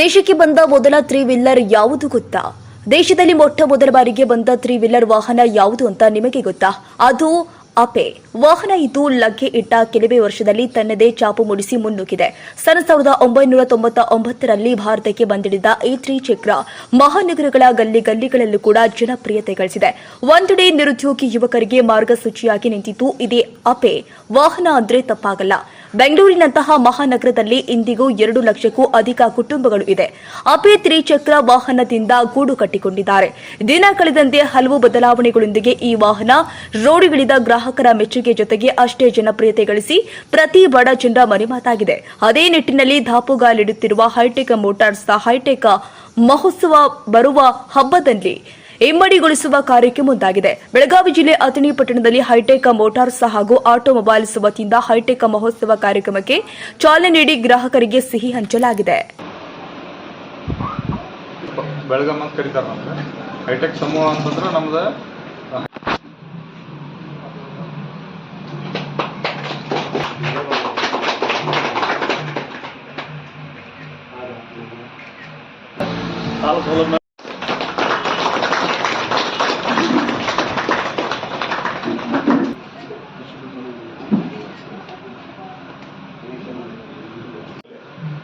ದೇಶಕ್ಕೆ ಬಂದ ಮೊದಲ ತ್ರೀ ವೀಲರ್ ಯಾವುದು ಗೊತ್ತಾ? ದೇಶದಲ್ಲಿ ಮೊಟ್ಟ ಮೊದಲ ಬಾರಿಗೆ ಬಂದ ತ್ರೀ ವೀಲರ್ ವಾಹನ ಯಾವುದು ಅಂತ ನಿಮಗೆ ಗೊತ್ತಾ? ಅದು ಅಪೆ. ವಾಹನ ಇದು ಲಗ್ಗೆ ಇಟ್ಟ ಕೆಲವೇ ವರ್ಷದಲ್ಲಿ ತನ್ನದೇ ಚಾಪು ಮೂಡಿಸಿ ಮುನ್ನುಗ್ಗಿದೆ. ಸನ್ ಸಾವಿರದ ಒಂಬೈನೂರ ತೊಂಬತ್ತ ಒಂಬತ್ತರಲ್ಲಿ ಭಾರತಕ್ಕೆ ಬಂದಿಳಿದ ಈ ತ್ರಿಚಕ್ರ ಮಹಾನಗರಗಳ ಗಲ್ಲಿ ಗಲ್ಲಿಗಳಲ್ಲೂ ಕೂಡ ಜನಪ್ರಿಯತೆ ಗಳಿಸಿದೆ ಒಂದೆಡೆ ನಿರುದ್ಯೋಗಿ ಯುವಕರಿಗೆ ಮಾರ್ಗಸೂಚಿಯಾಗಿ ನಿಂತಿತು ಇದೇ ಅಪೆ. ವಾಹನ ಅಂದ್ರೆ ತಪ್ಪಾಗಲ್ಲ. ಬೆಂಗಳೂರಿನಂತಹ ಮಹಾನಗರದಲ್ಲಿ ಇಂದಿಗೂ ಎರಡು ಲಕ್ಷಕ್ಕೂ ಅಧಿಕ ಕುಟುಂಬಗಳು ಇದೆ. ಅಪೇ ತ್ರಿಚಕ್ರ ವಾಹನದಿಂದ ಗೂಡು ಕಟ್ಟಿಕೊಂಡಿದ್ದಾರೆ. ದಿನ ಕಳೆದಂತೆ ಹಲವು ಬದಲಾವಣೆಗಳೊಂದಿಗೆ ಈ ವಾಹನ ರೋಡಿಗಿಳಿದ ಗ್ರಾಹಕರ ಮೆಚ್ಚುಗೆ ಜೊತೆಗೆ ಅಷ್ಟೇ ಜನಪ್ರಿಯತೆ ಗಳಿಸಿ ಪ್ರತಿ ಬಡ ಜನರ ಮನೆಮಾತಾಗಿದೆ. ಅದೇ ನಿಟ್ಟಿನಲ್ಲಿ ಧಾಪುಗಾಲಿಡುತ್ತಿರುವ ಹೈಟೆಕ್ ಮೋಟಾರ್ಸ್, ಹೈಟೆಕ್ ಮಹೋತ್ಸವ ಬರುವ ಹಬ್ಬದಲ್ಲಿ ಇಮ್ಮಡಿಗೊಳಿಸುವ ಕಾರ್ಯಕ್ಕೆ ಮುಂದಾಗಿದೆ. ಬೆಳಗಾವಿ ಜಿಲ್ಲೆ ಅಥಣಿ ಪಟ್ಟಣದಲ್ಲಿ ಹೈಟೆಕ್ ಮೋಟಾರ್ಸ್ ಹಾಗೂ ಆಟೋಮೊಬೈಲ್ಸ್ ವತಿಯಿಂದ ಹೈಟೆಕ್ ಮಹೋತ್ಸವ ಕಾರ್ಯಕ್ರಮಕ್ಕೆ ಚಾಲನೆ ನೀಡಿ ಗ್ರಾಹಕರಿಗೆ ಸಿಹಿ ಹಂಚಲಾಗಿದೆ. ಹೈಟೆಕ್ ಸಮೂಹ ಅಂತಂದ್ರೆ ನಮ್ದು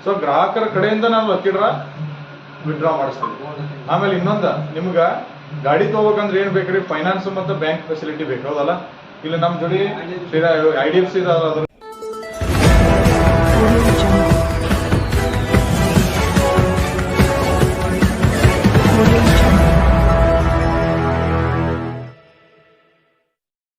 ಸೊ ಗ್ರಾಹಕರ ಕಡೆಯಿಂದ ನಾನು ಲಕ್ಕಿಡ್ರ ವಿಡ್ರಾ ಮಾಡಿಸ್ತೀನಿ ಆಮೇಲೆ ಇನ್ನೊಂದ, ನಿಮ್ಗ ಗಾಡಿ ತಗೋಬೇಕಂದ್ರೆ ಏನ್ ಬೇಕ್ರಿ? ಫೈನಾನ್ಸ್ ಮತ್ತೆ ಬ್ಯಾಂಕ್ ಫೆಸಿಲಿಟಿ ಬೇಕು, ಹೌದಲ್ಲ? ಇಲ್ಲಿ ನಮ್ ಜೋಡಿ ಐ ಡಿ ಎಫ್ ಸಿ